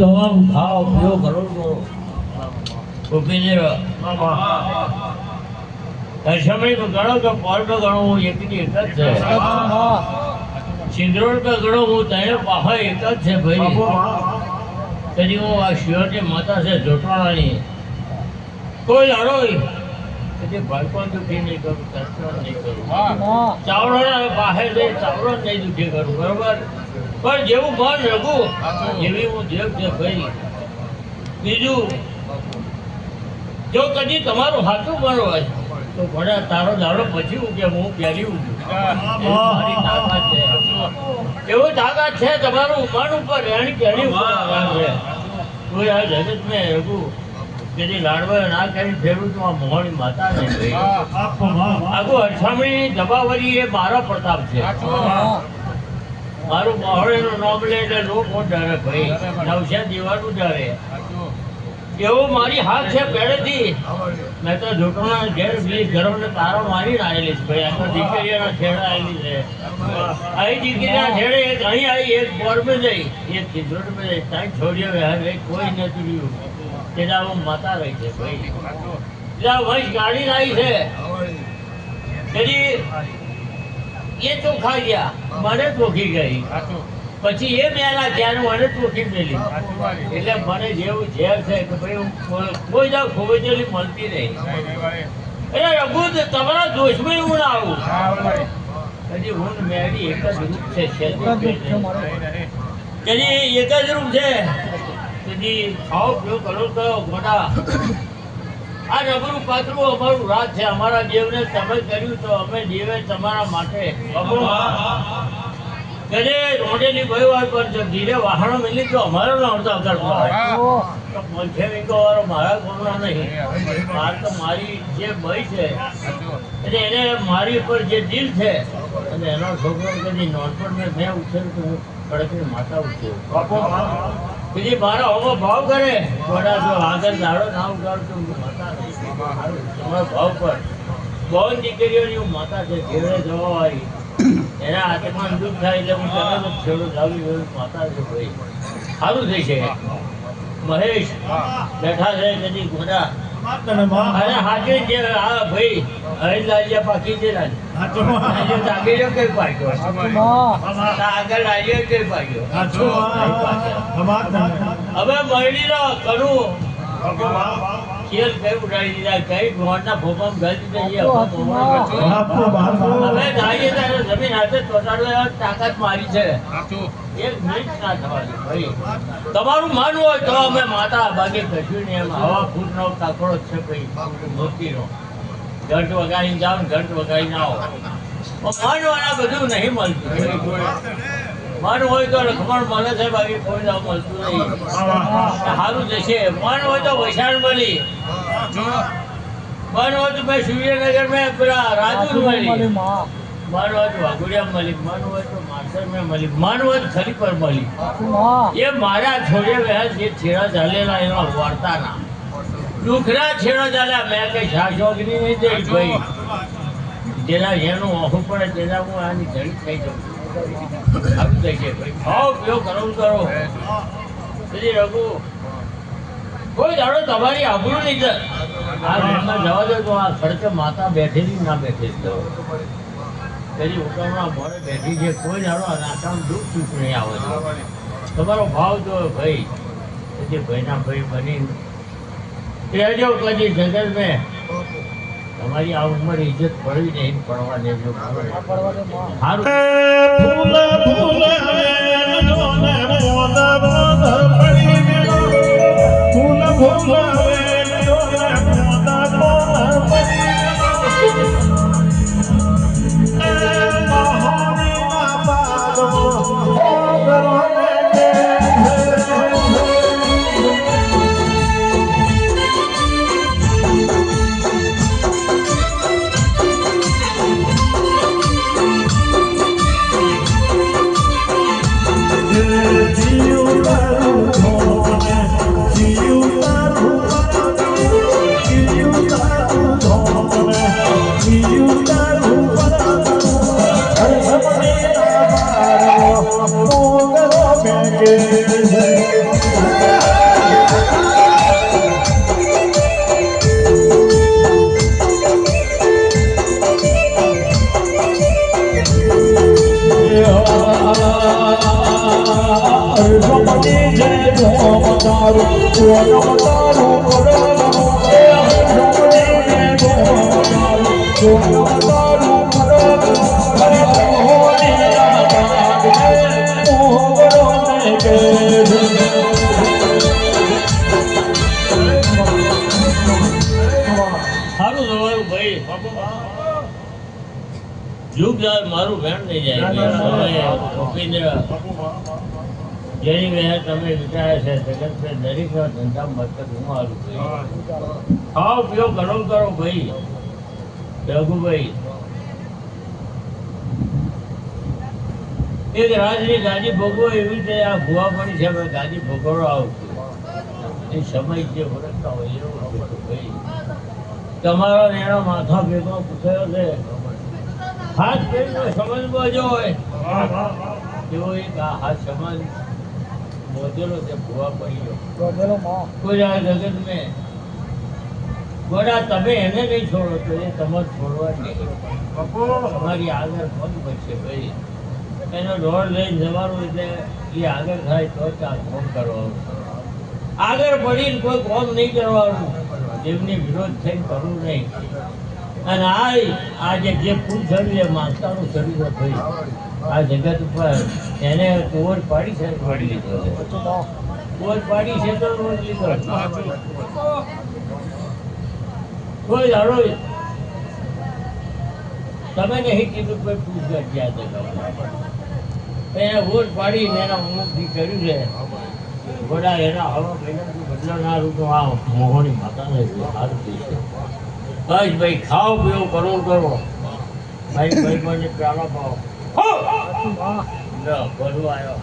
જવાબ ખાઓ પીઓ કરો છો ગોપીજી દશમી તો ગણો તો તો ગણો હું એકની એક જ છે. સિંદરોડ તો ગણો હું તને પાહો એક જ છે ભાઈ. કદી હું. આ શિવરની માતા છે જોટવાણાની કોઈ લડો ભડકોન દુખી નહીં કરું તરફોન નહીં કરું. ચાવડાના પાસે જઈ ચાવડો નહીં દુઃખી કરું બરોબર? પણ જેવું મન રઘું એવી હું દેવ છે ભાઈ. બીજું જો કદી તમારું હાથું મારો હોય તો ઘોડા તારો દાડો પછી ઉગે, હું પહેરી ઉગું. તાકાત છે. તમારું મન ઉપર એની પહેરી જગત મેં એવું લાડવા ના કરી ફેરવું તો આ માતા ને ભાઈ આગુ અઠામણી એ મારો પ્રતાપ છે. મારું મહોળેનું નામ લે એટલે લોકો ડરે ભાઈ. નવશા દીવાનું ડરે. એવું મારી હાથ છે પહેલેથી? મેં તો જોટોના ઘેર બી ઘરોને તારો મારી આવેલી છે ભાઈ. આ તો દીકરીઓના છેડા આવેલી છે. અહીં દીકરીના છેડે એક અહીં આવી એક બોર્ડમાં જઈ. એક ચિત્રોડમાં જઈ. ત્યાં છોડીઓ હવે કોઈ નથી રહ્યું. તેના હું માતા રહી છે ભાઈ. ત્યાં વંશ ગાડી લાવી છે. તેથી એ ચોખા ગયા. મને ચોખી ગઈ. પછી એ મેલા ત્યારે મને ચોખી મેલી એટલે મને જેવું ઝેર છે કે ભાઈ હું કોઈ- જાવ ખોબેજેલી મળતી નહીં. એટલે રઘુ તમારા દોષમાં હું ના આવું. હજી હું મેળી એક જ રૂપ છે કદી એક જ રૂપ છે કદી ખાઓ પીઓ કરો તો મોટા આ રઘુનું પાત્રું અમારું રાજ છે. અમારા દેવને તમે કર્યું તો અમે દેવે તમારા માટે. કદે રોડેલી ભય વાર પર જો ધીરે વાહણો મિલી તો અમારો ના વાળો મારા કોમના નહીં. માર તો મારી જે ભય છે એટલે એને મારી ઉપર જે દિલ છે અને એનો છોકરો કદી નોનપણ મેં મેં ઉછેર્યું તો હું કડકની માતા ઉછેરું. બીજી મારા હોમો ભાવ કરે. થોડા જો આગળ દાડો ના ઉગાડતો હું માતા નહીં ભાવ પર. બહુ દીકરીઓની હું માતા છે ઘેરે જવા વાળી એના હાથમાં દુઃખ થાય એટલે હું તરત જ છેડો લાવી ગયો માતા છે ભાઈ. સારું થઈ છે મહેશ બેઠા છે કદી ઘોડા અરે હાજે જે હા ભાઈ હરી લાલિયા પાકી છે ને. કઈ પાક્યો આગળ કઈ પાક્યો. હવે મરડીનો કરું. ખેલ કઈ ઉડાડી દીધા કઈ ભગવાનના ભોપામ ગઈ જઈએ હવે ધારીએ ત્યારે જમીન હાથે ચોટાડો એવા તાકાત મારી છે. એક મિનિટ ના થવાની ભાઈ. તમારું માનવું હોય તો અમે માતા બાકી કશું નહીં એમ હવા ફૂટ નો કાકડો છે ભાઈ મૂર્તિનો ઘંટ વગાડીને જાઓ ઘંટ વગાડીને આવો. માનવાના બધું નહીં મળતું. મન હોય તો લખમણ મળે છે બાકી કોઈ ના મળતું નહીં. સારું જશે મન હોય તો વૈશાળ મળી. મન હોય તો મેં સૂર્યનગર મેં પેલા રાજુ મળી. મન હોય તો વાઘોડિયા મળી. મન હોય તો માસર મેં મળી. મન હોય તો ખરી પર મળી એ મારા છોડે વ્યાસ જે છેડા ચાલેલા એના વાર્તાના. દુખના છેડા ચાલ્યા મેં કઈ શાસોગની નહીં જઈ ભાઈ. જેના જેનું ઓહું પડે તેના હું આની જડી થઈ જાઉં. ના બેઠી છે કોઈ આ નાકામ દુઃખ નહીં આવે તમારો ભાવ જો ભાઈ. પછી ભાઈના ભાઈ બની રહેજો કદી જગત મેં તમારી આ ઉંમર ઇજ્જત પડવી નહીં પડવા દેજો. સારું ફૂલ પડી ફૂલ ફૂલ Oh, no, no, no. જાય મારું ભેણ નહીં જાય. ભૂપેન્દ્ર. જેની વહેર તમે વિચાર્યા છે જગત પે દરેક ધંધા મતલબ હું હારું ભાઈ ખાઓ પીઓ કરો કરો ભાઈ. રઘુભાઈ. એક રાજની ગાદી ભોગવો એવી રીતે આ ભુવા પડી છે હવે ગાદી ભોગવડો આવશે. એ સમય જે ફરકતા હોય એવું ભાઈ. તમારો એનો માથા ભેગો પૂછાયો છે. હાથ કરીને સમજમાં જો એવો એક આ હાથ સમાજ મોજેલો છે ભુવા પડી કોઈ આ જગત મેં ગોડા તમે એને નહીં છોડો તો એ તમારે છોડવા નહીં. તમારી આગળ પગ બચશે ભાઈ? એનો દોડ લઈને જવાનું એટલે એ આગળ થાય તો જ આ કોમ કરવાનું? આગળ પડીને કોઈ કોમ નહીં કરવાનું. એમની વિરોધ થઈને કરવું નહીં. અને આ જે જે ફૂલ ચડ્યું એ માતાનું ચડ્યું ભાઈ. આ જગત ઉપર એને કુવર પાડી છે. પડી લીધો. છે કુવર પાડી છે તો લીધો. કોઈ દાડો તમે નહીં કીધું કોઈ પૂછ ગયા છે એને વોટ પાડીને એના મુખથી કર્યું છે. ઘોડા એના હવા મહિનાથી બદલાનારું તો આ મોહણી માતાને સારું થઈ છે. બસ ભાઈ ખાઓ પીઓ કરો કરો. ભાઈ ભાઈ મને પ્યાલો પાઓ ભરવા આવ્યો